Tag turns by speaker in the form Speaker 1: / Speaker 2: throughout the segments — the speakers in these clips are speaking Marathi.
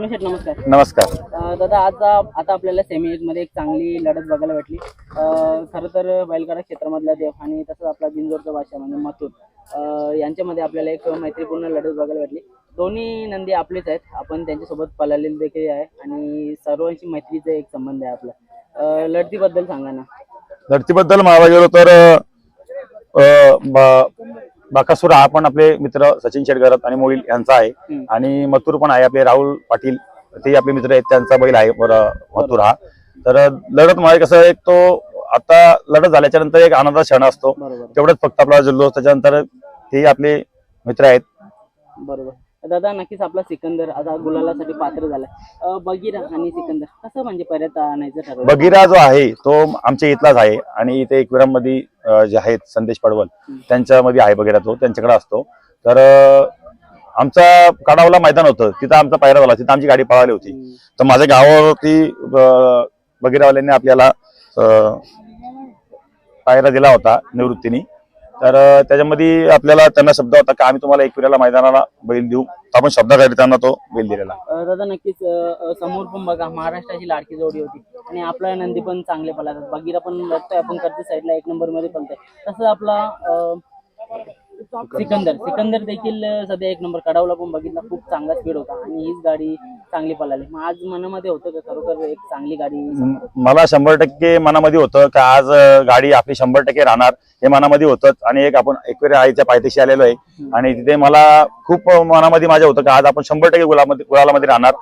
Speaker 1: नमस्कार.
Speaker 2: नमस्कार.
Speaker 1: अं, दादा आज आता आपल्याला सेमी एक मध्ये एक चांगली लढत बघायला भेटली. अं, खरं तर बैलगाडा क्षेत्रामधला देव आणि तसंच आपला बिंजोरचा भाषा म्हणजे मथुर अं, यांच्यामध्ये आपल्याला एक मैत्रीपूर्ण लढत बघायला भेटली. दोन्ही नंदी आपलेच आहेत. आपण त्यांच्यासोबत पळालेले देखील आहे आणि सर्वांशी मैत्रीचा एक संबंध आहे आपला. अं, लढतीबद्दल सांगा ना.
Speaker 2: धरतीबद्दल म्हणायला गेलो तर अ, ब- बाकासूर हा पण आपले मित्र सचिन शेटगरत आणि मोईल यांचा आहे. आणि मथुर पण आहे आपले राहुल पाटील ते आपले मित्र आहेत त्यांचा बैल आहे मथुर हा. तर लढत म्हणजे कसं एक तो आता लढत झाल्याच्यानंतर एक आनंदाचा क्षण असतो. तेवढंच फक्त आपला जल्लोष त्याच्यानंतर ते आपले मित्र आहेत.
Speaker 1: बरोबर. दादा नक्कीच आपला सिकंदर आता गुलालासाठी पात्र झालाय बगीरा आणि सिकंदर कसं म्हणजे परत आणायचं ठरवलं?
Speaker 2: बगीरा जो आहे तो आमच्या इथलाच आहे आणि इथे एकविराममध्ये जे आहेत संदेश पडवल त्यांच्यामध्ये आहे बगीरा तो त्यांच्याकडे असतो. तर आमचा काडावला मैदान होतं तिथं आमचा पायरा झाला तिथं आमची गाडी पळाली होती. तर माझ्या गावावरती बगीरावाल्यांनी आपल्याला पायरा दिला होता निवृत्तीने. तर त्याच्यामध्ये आपल्याला त्यांना शब्द होता की आम्ही तुम्हाला एकविराला मैदानाला बैल देऊ. आपण शब्दाखाली त्यांना तो बैल दिलेला?
Speaker 1: दादा नक्कीच समोर पण बघा महाराष्ट्राची लाडकी जोडी होती. आणि आपला नंदी पण चांगले पळतात. बगीरा पण बघतोय आपण करते साईडला एक नंबरमध्ये पळतोय. तसंच आपला सिकंदर. सिकंदर देखील सध्या एक नंबर कडावला पण बघितला. खूप चांगला स्पीड होता. आणि हीच गाडी चांगली पळाली. मग आज मनामध्ये होतं का खरोखर एक चांगली गाडी
Speaker 2: मला शंभर टक्के मनामध्ये होतं का आज गाडी आपली शंभर टक्के राहणार हे मनामध्ये होतंच. आणि एक आपण एकवेळ आईच्या पायथ्याशी आलेलो आहे. आणि तिथे मला खूप मनामध्ये माझ्या होतं का आज आपण शंभर टक्के गुलामध्ये गुलालामध्ये राहणार.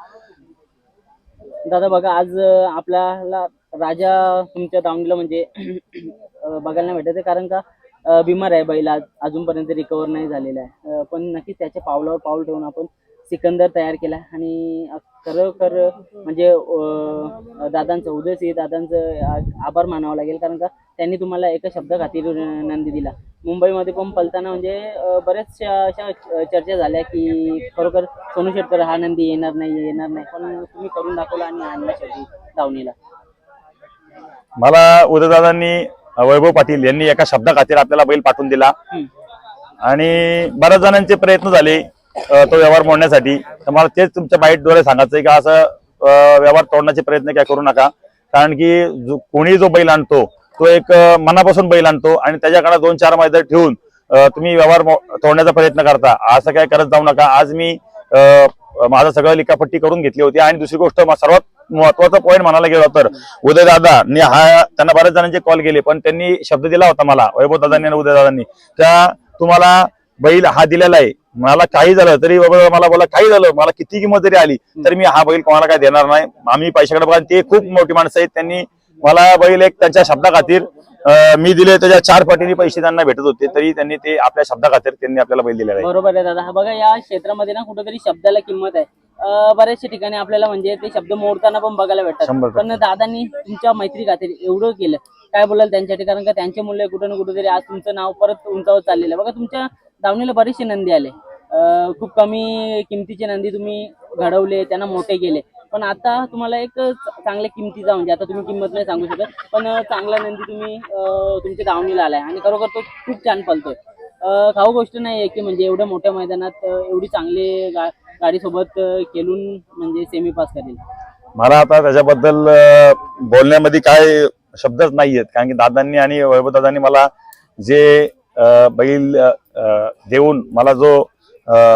Speaker 1: दादा बघा आज आपल्याला राजा तुमच्या दावणीला म्हणजे बघायला नाही भेटत कारण का बिमार आहे बैल आज. अजूनपर्यंत रिकवर नाही झालेला आहे. पण नक्कीच त्याच्या पावलावर पाऊल ठेवून आपण सिकंदर तयार केला आणि खरोखर म्हणजे दादांचं उदयसिंह दादांचं आभार मानावं लागेल. कारण का त्यांनी तुम्हाला एका शब्द खातीर नंदी दिला. मुंबईमध्ये पण पलताना म्हणजे बऱ्याचशा अशा चर्चा झाल्या की खरोखर सोनू शेटकर हा नंदी येणार नाही येणार नाही. पण तुम्ही करून दाखवला आणि आणला शेवटी दावणीला
Speaker 2: मला उदयदादांनी वैभव पाटील यांनी एका शब्दाखातीर आपल्याला बैल पाठवून दिला. आणि बऱ्याच जणांचे प्रयत्न झाले. तो व्यवहार मोडण्यासाठी. तर मला तेच तुमच्या बाईटद्वारे सांगायचं आहे असं व्यवहार तोडण्याचे प्रयत्न काय करू नका. कारण की जो कोणी जो बैल आणतो तो एक मनापासून बैल आणतो आणि त्याच्याकडे दोन चार मैदान ठेवून तुम्ही व्यवहार तोडण्याचा प्रयत्न करता. असं काय करत जाऊ नका. आज मी अं, माझं सगळं लिकापट्टी करून घेतली होती. आणि दुसरी गोष्ट सर्वात महत्त्वाचा पॉईंट म्हणायला गेलो तर उदय दादा हा त्यांना बऱ्याच जणांचे कॉल केले पण त्यांनी शब्द दिला होता मला वैभव दादांनी आणि उदय दादांनी त्या तुम्हाला बैल हा दिलेला आहे. मला काही झालं तरी बाबा मला बोला काही झालं मला किती किंमत जरी आली तरी मी हा बैल कोणाला काय देणार नाही. आम्ही पैशाकडे बघा ते खूप मोठी माणसं आहेत त्यांनी मला बैल एक त्यांच्या शब्दा खातीर मी दिले त्याच्या चार पटीने पैसे त्यांना भेटत होते तरी त्यांनी ते आपल्या शब्दा खातीर त्यांनी आपल्याला बैल दिलेला आहे.
Speaker 1: बरोबर आहे दादा. हा बघा या क्षेत्रामध्ये ना कुठेतरी शब्दाला किंमत आहे. बऱ्याचशा ठिकाणी आपल्याला म्हणजे ते शब्द मोडताना पण बघायला भेटतात. पण दादांनी तुमच्या मैत्री खातीर एवढं केलं. काय बोलाल त्यांच्यासाठी कारण का त्यांचे मूल्य कुठं ना कुठेतरी आज तुमचं नाव परत उंचावत चाललेलं बघा तुमच्या दावणीला बरेचसे नंदी आले. खूप कमी किमतीचे नंदी तुम्ही घडवले त्यांना मोठे केले. पण आता तुम्हाला एक चांगल्या किमतीचा म्हणजे आता तुम्ही किंमत नाही सांगू शकत पण चांगला नंदी तुम्ही तुमच्या दावणीला आलाय आणि खरोखर तो खूप छान पलतोय. खाऊ गोष्ट नाही आहे की म्हणजे एवढ्या मोठ्या मैदानात एवढी चांगली गा गाडीसोबत केलून खेळून म्हणजे सेमी पास करेल.
Speaker 2: मला आता त्याच्याबद्दल बोलण्यामध्ये काय शब्दच नाही आहेत कारण की दादांनी आणि वैभव दादांनी मला जे बैल देऊन मला जो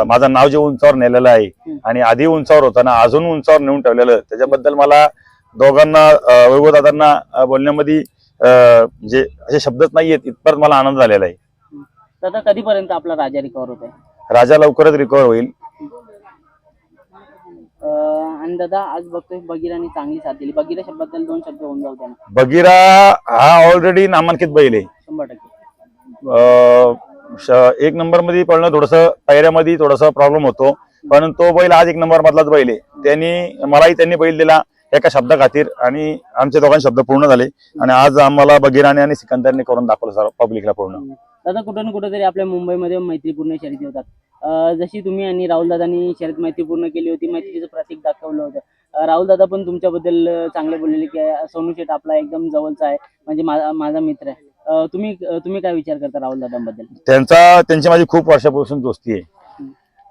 Speaker 2: माझं नाव जे उंचावर नेलेलं आहे आणि आधी उंचावर होतं ना अजून उंचावर नेऊन ठेवलेलं त्याच्याबद्दल मला दोघांना अं, वैभव दादांना अं, बोलण्यामध्ये म्हणजे असे शब्दच नाहीयेत इतपत मला आनंद झालेला आहे.
Speaker 1: दादा कधीपर्यंत आपला राजा रिकवर होत आहे
Speaker 2: राजा लवकरच रिकवर होईल.
Speaker 1: आणि दादा आज बघतोय बगीराने चांगली साथ दिली. बगीरा शब्दाबद्दल दोन शब्द होऊन जाऊ त्यांना
Speaker 2: बगीरा हा ऑलरेडी नामांकित बैल आहे.
Speaker 1: शंभर टक्के.
Speaker 2: एक नंबरमध्ये पळणं थोडस पायऱ्यामध्ये थोडासा प्रॉब्लेम होतो. पण तो बैल आज एक नंबर मधलाच बैल आहे. त्यांनी मलाही त्यांनी बैल दिला एका शब्दा खातीर आणि आमचे दोघांचे शब्द पूर्ण झाले. आणि आज आम्हाला बगीराने आणि सिकंदरने करून दाखवलं सर पब्लिकला पूर्ण.
Speaker 1: दादा कुठं ना कुठेतरी आपल्या मुंबईमध्ये मैत्रीपूर्ण शर्यती होतात. जशी तुम्ही आणि राहुल दादांनी शर्यत मैत्रीपूर्ण केली होती मैत्रीचं प्रतीक दाखवलं होतं. राहुल दादा पण तुमच्याबद्दल चांगले बोललेले की सोनू शेठ आपला एकदम जवळचा आहे म्हणजे माझा मित्र आहे. तुम्ही तुम्ही काय विचार करता राहुल दादांबद्दल?
Speaker 2: त्यांचा त्यांची माझी खूप वर्षापासून दोस्ती आहे.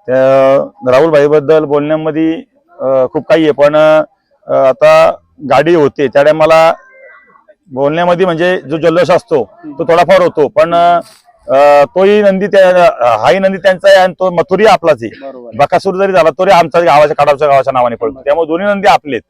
Speaker 2: त्या राहुल भाई बद्दल बोलण्यामध्ये खूप काही आहे पण आता गाडी होते त्या टायमाला बोलण्यामध्ये म्हणजे जो जल्लोष असतो तो थोडाफार होतो पण तोही नंदी त्या हाही नंदी त्यांचा आहे आणि तो मथुरी आपलाच आहे. बकासूर जरी झाला तरी आमच्या गावाच्या काडावच्या गावाच्या नावाने पडतो त्यामुळे दोन्ही नंदी आपलेत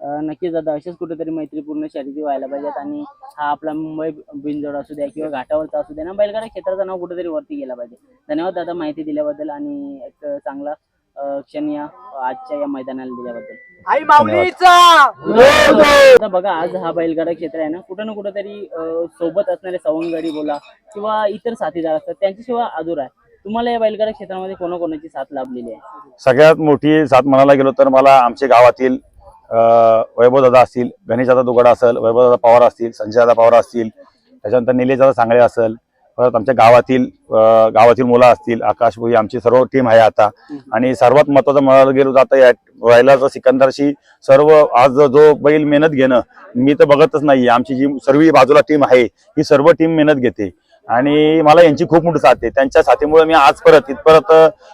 Speaker 1: नक्कीच दादा असेच कुठेतरी मैत्रीपूर्ण शर्यती व्हायला पाहिजेत आणि हा आपला मुंबई बिनजोड असू द्या किंवा घाटावरचा असू द्या ना बैलगाडा क्षेत्राचं नाव कुठेतरी वरती गेला पाहिजे. धन्यवाद दादा माहिती दिल्याबद्दल आणि एक चांगला क्षण या आजच्या या मैदानाला दिल्याबद्दल.
Speaker 3: आई माऊलीचा!
Speaker 1: बघा आज हा बैलगाडा क्षेत्र आहे ना कुठं ना कुठंतरी सोबत असणारे सवंगडी बोला किंवा इतर साथीदार असतात त्यांच्याशिवाय अधूर आहे. तुम्हाला या बैलगाडा क्षेत्रामध्ये कोणाकोणाची साथ लाभलेली आहे?
Speaker 2: सगळ्यात मोठी साथ म्हणायला गेलो तर मला आमच्या गावातील वैभव दादा असतील गणेश दादा दुगडा असेल वैभव दादा पवार असतील संजय दादा पवार असतील त्याच्यानंतर निलेश दादा सांगळे असेल परत आमच्या गावातील गावातील मुलं असतील आकाश भुई आमची सर्व टीम आहे आता. आणि सर्वात महत्वाचं म्हणायला गेलो आता या बैलाचं सिकंदरशी सर्व आज जो बैल मेहनत घेणं मी तर बघतच नाही. आमची जी सर्व बाजूला टीम आहे ही सर्व टीम मेहनत घेते. आणि मला यांची खूप मोठी साथ आहे. त्यांच्या साथीमुळे मी आज परत इथपर्यंत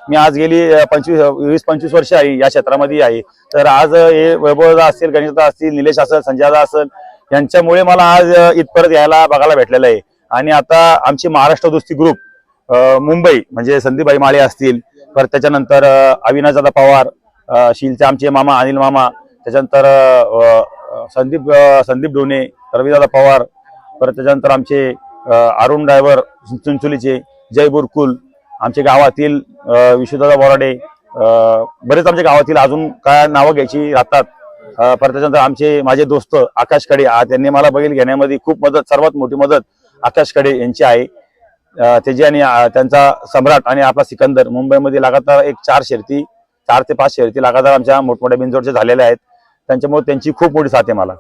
Speaker 2: मी आज गेली पंचवीस वीस पंचवीस वर्ष आहे या क्षेत्रामध्ये आहे. तर आज हे वैभवदा असतील गणेशदा असतील निलेश असेल संजयदा असेल यांच्यामुळे मला आज इथपर्यंत यायला बघायला भेटलेलं आहे. आणि आता आमची महाराष्ट्र दुस्ती ग्रुप मुंबई म्हणजे संदीपबाई माळे असतील परत त्याच्यानंतर अविनाशदादा पवार शिलचे आमचे मामा अनिल मामा त्याच्यानंतर संदीप संदीप डोने रवीदादा पवार परत त्याच्यानंतर आमचे अरुण ड्रायव्हर चिंचोलीचे जय बुरकुल आमचे गावातील विश्वदादा बोराडे बरेच आमच्या गावातील अजून काय नावं घ्यायची राहतात. परत त्याच्यानंतर आमचे माझे दोस्त आकाशकडे त्यांनी मला बैल घेण्यामध्ये खूप मदत सर्वात मोठी मदत आकाश खडे यांची आहे. त्याची आणि त्यांचा सम्राट आणि आपला सिकंदर मुंबईमध्ये लगातार एक चार शर्ती चार ते पाच शर्ती लगातार आमच्या मोठमोठ्या बिंजोडच्या झालेल्या आहेत. त्यांच्यामुळे त्यांची खूप मोठी साथ आहे मला.